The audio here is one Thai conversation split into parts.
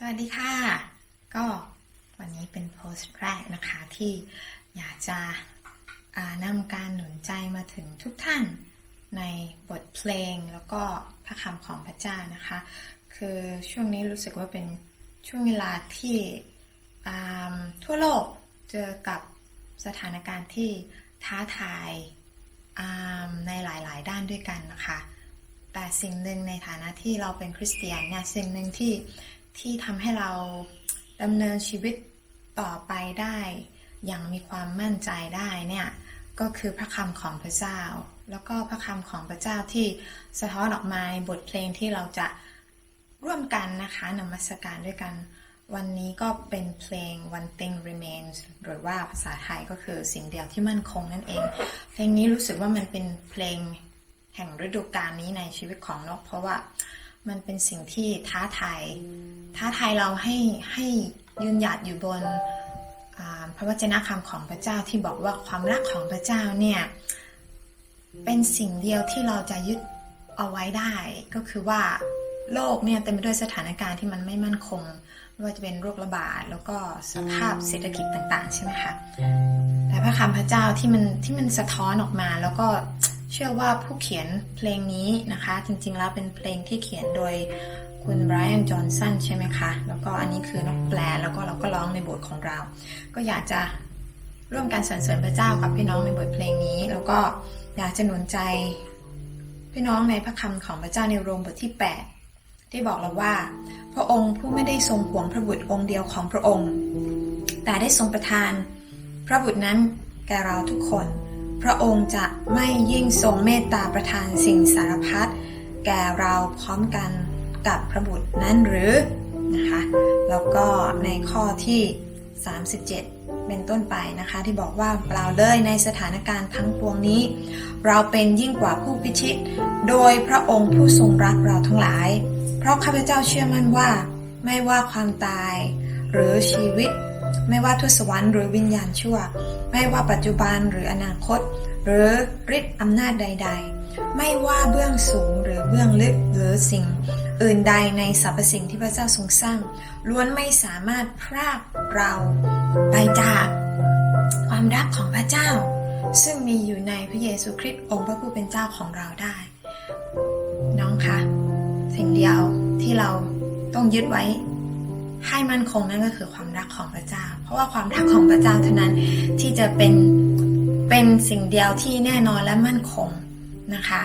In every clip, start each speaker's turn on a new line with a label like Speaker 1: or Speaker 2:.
Speaker 1: สวัสดีค่ะ ก็วันนี้เป็นโพสต์แรกนะคะที่อยากจะนำการหนุนใจมาถึงทุกท่านในบทเพลงแล้วก็พระคำของพระเจ้านะคะ คือช่วงนี้รู้สึกว่าเป็นช่วงเวลาที่ทั่วโลกเจอกับสถานการณ์ที่ท้าทายาในหลายๆ ด้านด้วยกันนะคะ แต่สิ่งหนึ่งในฐานะที่เราเป็นคริสเตียนเนี่ยสิ่งหนึ่งที่ ที่ทำให้เราดำเนินชีวิตต่อไปได้ อย่างมีความมั่นใจได้เนี่ยก็คือพระคำของพระเจ้า แล้วก็พระคำของพระเจ้าที่สะท้อนออกมาบทเพลงที่เราจะร่วมกันนะคะนมัสการด้วยกัน วันนี้ก็เป็นเพลง One Thing Remains หรือว่าภาษาไทยก็คือสิ่งเดียวที่มั่นคงนั่นเอง เพลงนี้รู้สึกว่ามันเป็นเพลงแห่งฤดูกาลนี้ในชีวิตของนก เพราะว่า มันเป็นสิ่งที่ท้าทายท้าทายเราให้ให้ยืนหยัดอยู่บนพระวจนะคำของพระเจ้าที่บอกว่าความรักของพระเจ้าเนี่ยเป็นสิ่งเดียวที่เราจะยึดเอาไว้ได้ ก็คือว่าโลกเนี่ยเต็มไปด้วยสถานการณ์ที่มันไม่มั่นคงไม่ว่าจะเป็นโรคระบาดแล้วก็สภาพเศรษฐกิจต่าง ๆ ใช่ไหมคะแต่พระคำพระเจ้าที่มันที่มันสะท้อนออกมาแล้วก็ ชื่อว่าผู้เขียนเพลงนี้นะคะ จริงๆแล้วเป็นเพลงที่เขียนโดยคุณไบรอันจอห์นสันใช่ไหมคะ แล้วก็อันนี้คือนกแปลแล้วก็เราก็ร้องในบทของเรา ก็อยากจะร่วมกันสรรเสริญพระเจ้ากับพี่น้องในบทเพลงนี้ แล้วก็อยากจะหนุนใจ พี่น้องในพระคำของพระเจ้าในโรมบทที่ 8 ที่บอกเราว่า พระองค์ผู้ไม่ได้ทรงหวงพระบุตรองค์เดียวของพระองค์ แต่ได้ทรงประทาน พระบุตรนั้นแก่เราทุกคน พระองค์จะไม่ยิ่งทรงเมตตาประทานสิ่งสารพัดแก่เราพร้อมกันกับพระบุตรนั้นหรือนะคะแล้วก็ในข้อที่ 37 เป็นต้นไปนะคะที่บอกว่าเปล่าเลยในสถานการณ์ทั้งปวงนี้ เราเป็นยิ่งกว่าผู้พิชิต โดยพระองค์ผู้ทรงรักเราทั้งหลาย เพราะข้าพเจ้าเชื่อมั่นว่า ไม่ว่าความตาย หรือชีวิต ไม่ว่าทุสวรรค์หรือวิญญาณชั่ว ไม่ว่าปัจจุบันหรืออนาคต หรือฤทธิ์อำนาจใด ๆ ไม่ว่าเบื้องสูงหรือเบื้องลึกหรือสิ่ง อื่นใดในสรรพสิ่งที่พระเจ้าทรงสร้าง ล้วนไม่สามารถพรากเราไปจากความรักของพระเจ้า ซึ่งมีอยู่ในพระเยซูคริสต์องค์พระผู้เป็นเจ้าของเราได้ น้องคะสิ่งเดียวที่เราต้องยึดไว้ให้มั่นคงนั่นก็คือความรักของพระเจ้า เพราะว่าความรักของพระเจ้าเท่านั้นที่จะเป็นเป็นสิ่งเดียวที่แน่นอนและมั่นคงนะคะ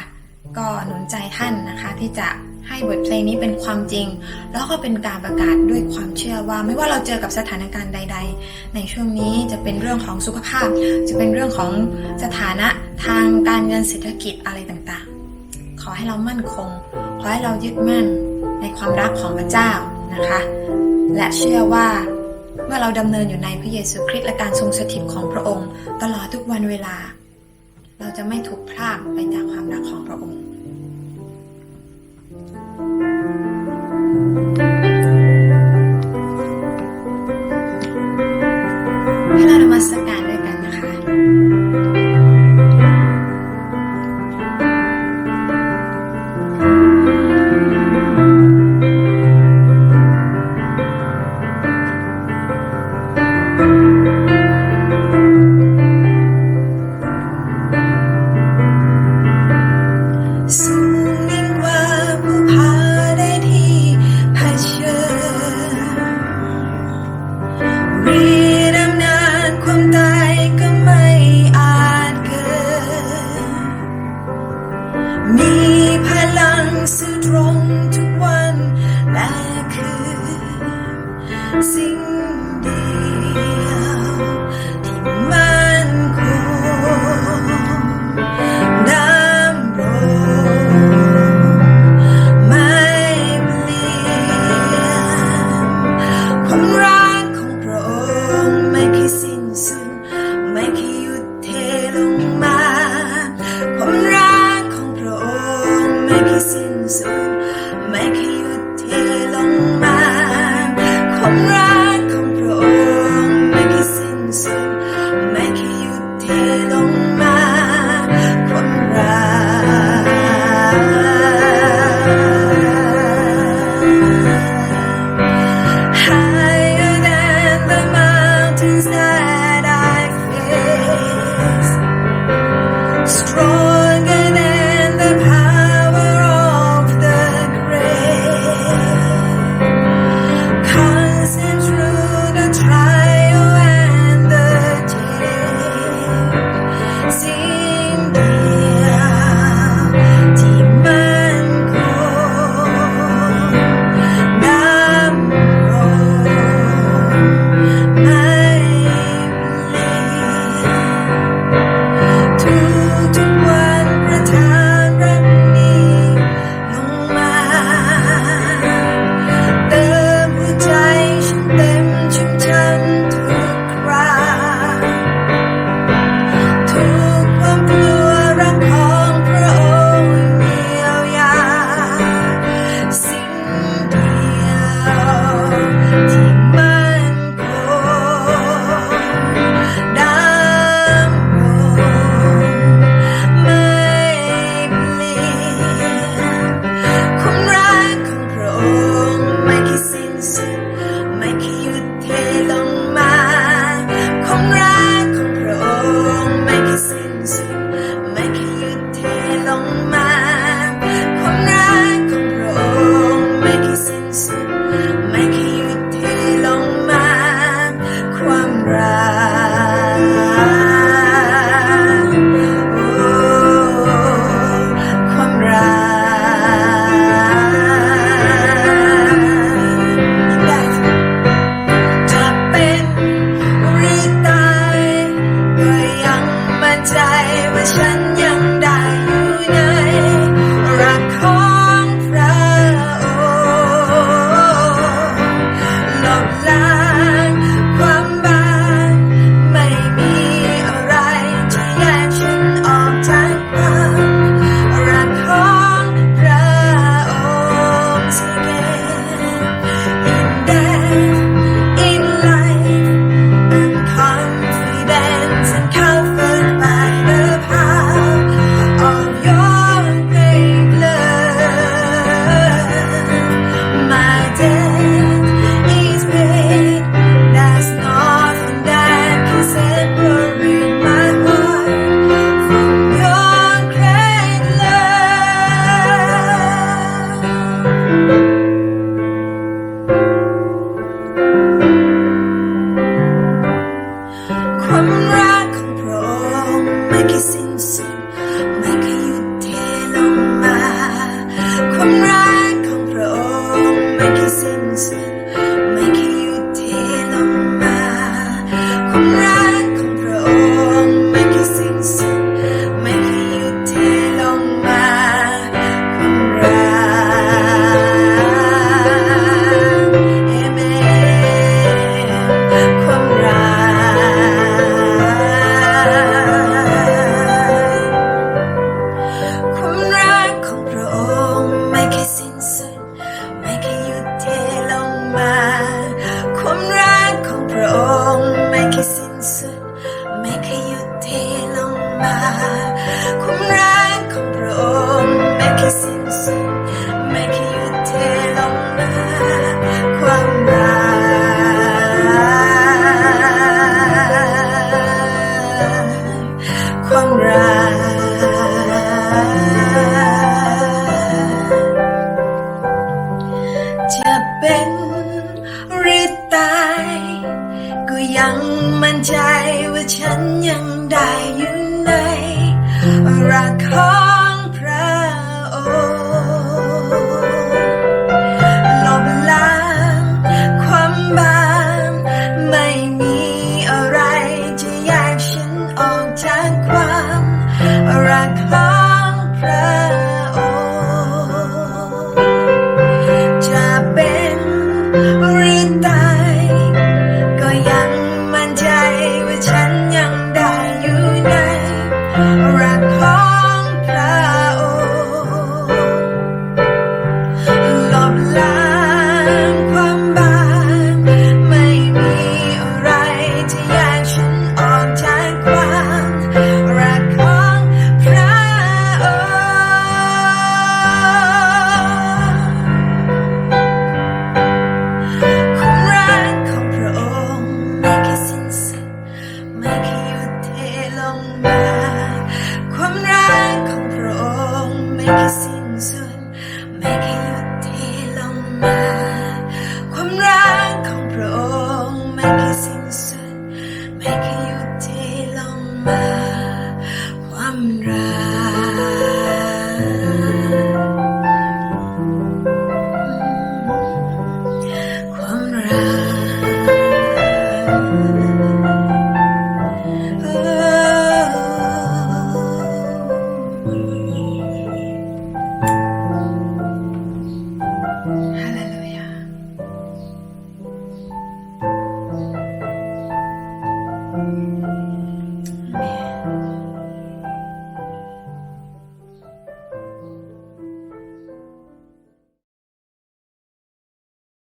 Speaker 1: ก็หนุนใจท่านนะคะที่จะให้บทเพลงนี้เป็นความจริง แล้วก็เป็นการประกาศด้วยความเชื่อว่า ไม่ว่าเราเจอกับสถานการณ์ใด ๆ ในช่วงนี้จะเป็นเรื่องของสุขภาพ จะเป็นเรื่องของสถานะทางการเงินเศรษฐกิจอะไรต่างๆ ขอให้เรามั่นคง ขอให้เรายึดมั่นในความรักของพระเจ้านะคะ และเชื่อว่า เมื่อเราดำเนินอยู่ในพระเยซูคริสต์และการทรงสถิตของพระองค์ ตลอดทุกวันเวลา เราจะไม่ถูกพรากไปจากความรักของพระองค์